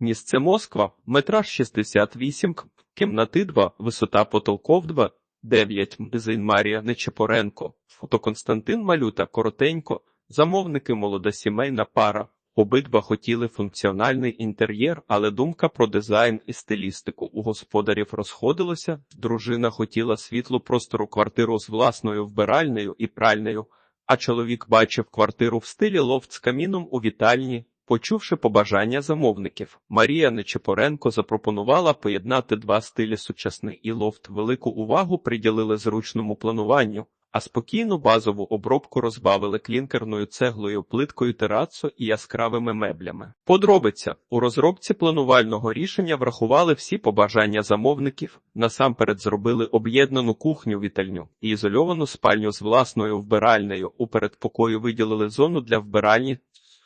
Місце Москва, метраж 68, к- кімнати 2, висота потолков 2, 9, магазин Марія Нечепоренко, фото Константин Малюта, коротенько, замовники молода сімейна пара. Обидва хотіли функціональний інтер'єр, але думка про дизайн і стилістику у господарів розходилася. Дружина хотіла світлу простору квартиру з власною вбиральнею і пральнею, а чоловік бачив квартиру в стилі лофт з каміном у вітальні. Почувши побажання замовників, Марія Нечепоренко запропонувала поєднати два стилі сучасний і лофт. Велику увагу приділили зручному плануванню, а спокійну базову обробку розбавили клінкерною цеглою, плиткою терацо і яскравими меблями. Подробиця у розробці планувального рішення врахували всі побажання замовників. Насамперед зробили об'єднану кухню вітальню і ізольовану спальню з власною вбиральнею. У передпокою виділили зону для вбиральні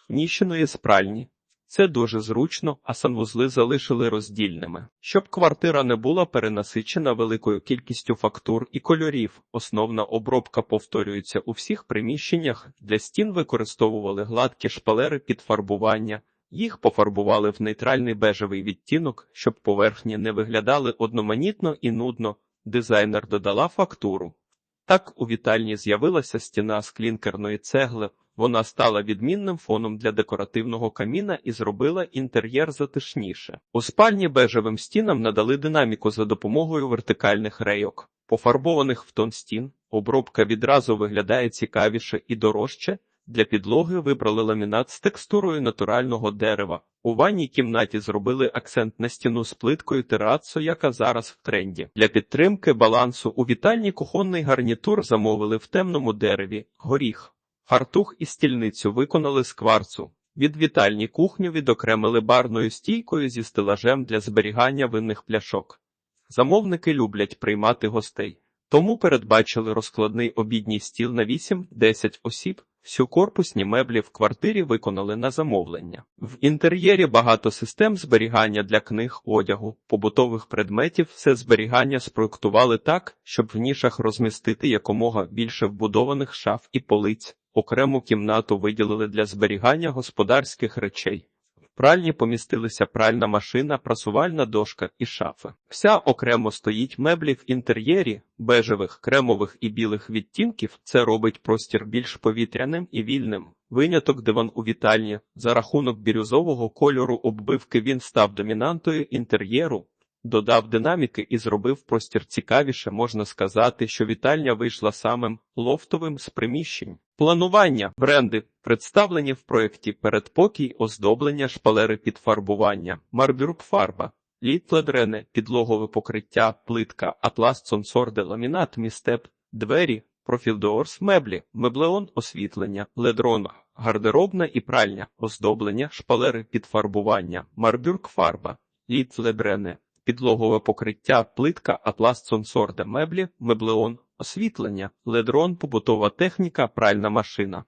ніщеної спральні. Це дуже зручно, а санвузли залишили роздільними. Щоб квартира не була перенасичена великою кількістю фактур і кольорів, основна обробка повторюється у всіх приміщеннях. Для стін використовували гладкі шпалери під фарбування. Їх пофарбували в нейтральний бежевий відтінок, щоб поверхні не виглядали одноманітно і нудно. Дизайнер додала фактуру. Так у вітальні з'явилася стіна з клінкерної цегли. Вона стала відмінним фоном для декоративного каміна і зробила інтер'єр затишніше. У спальні бежевим стінам надали динаміку за допомогою вертикальних рейок. Пофарбованих в тон стін, обробка відразу виглядає цікавіше і дорожче. Для підлоги вибрали ламінат з текстурою натурального дерева. У ванній кімнаті зробили акцент на стіну з плиткою терацо, яка зараз в тренді. Для підтримки балансу у вітальні кухонний гарнітур замовили в темному дереві, горіх. Фартух і стільницю виконали з кварцу. Від вітальні кухню відокремили барною стійкою зі стелажем для зберігання винних пляшок. Замовники люблять приймати гостей, тому передбачили розкладний обідній стіл на 8-10 осіб. Всю корпусні меблі в квартирі виконали на замовлення. В інтер'єрі багато систем зберігання для книг, одягу, побутових предметів. Все зберігання спроектували так, щоб в нішах розмістити якомога більше вбудованих шаф і полиць. Окрему кімнату виділили для зберігання господарських речей. В пральні помістилися пральна машина, прасувальна дошка і шафи. Вся окремо стоїть меблі в інтер'єрі, бежевих, кремових і білих відтінків. Це робить простір більш повітряним і вільним. Виняток диван у вітальні. За рахунок бірюзового кольору оббивки він став домінантою інтер'єру. Додав динаміки і зробив простір цікавіше, можна сказати, що вітальня вийшла самим лофтовим з приміщень. Планування. Бренди. Представлені в проєкті передпокій, оздоблення, шпалери під фарбування, марбюрк фарба, літледрене, підлогове покриття, плитка, атлас сонсорде, ламінат, містеп, двері, профілдоорс, меблі, меблеон, освітлення, ледрон, гардеробна і пральня, оздоблення, шпалери під фарбування, марбюрк фарба, літледрене, підлогове покриття, плитка, атлас сонсорде, меблі, меблеон, освітлення, ледрон, побутова техніка, пральна машина.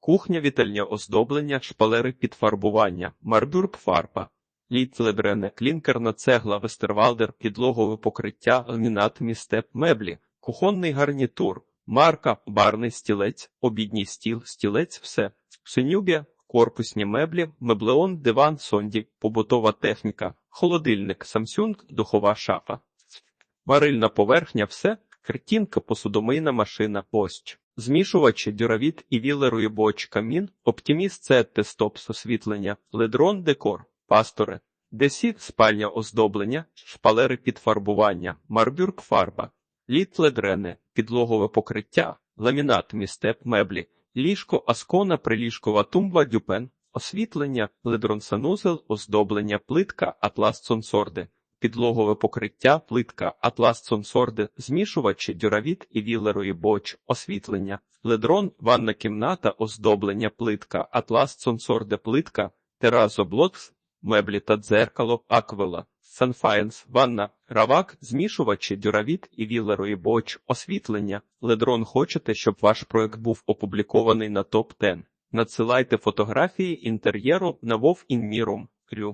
Кухня, вітальня оздоблення, шпалери під фарбування, марбюрк фарба, літледрене, клінкерна цегла, вестервалдер, підлогове покриття, ламінат, містеп, меблі, кухонний гарнітур, марка, барний стілець, обідній стіл, стілець, все, синюбія, корпусні меблі, меблеон, диван, сонді, побутова техніка, холодильник, Samsung, духова шафа, варильна поверхня, все, картинка, посудомийна машина, ось. Змішувачі, дюравіт і вілерою боч, камін, оптиміст це тестопс освітлення, ледрон, декор, пастори, десіт, спальня оздоблення, шпалери під фарбування, марбюрк фарба, літ ледрене, підлогове покриття, ламінат містеп меблі, ліжко, аскона, приліжкова тумба, дюпен, освітлення, ледрон санузел, оздоблення, плитка, атлас сонсорди. Підлогове покриття, плитка, атлас сонсорди, змішувачі, дюравіт і вілерої боч, освітлення, ледрон, ванна кімната, оздоблення, плитка, атлас сонсорде, плитка, теразоблокс, меблі та дзеркало, аквела, санфаєнс, ванна, равак, змішувачі, дюравіт і вілерої боч, освітлення. Ледрон хочете, щоб ваш проект був опублікований на топ 10 Надсилайте фотографії інтер'єру на Вов Інмірум. Крю.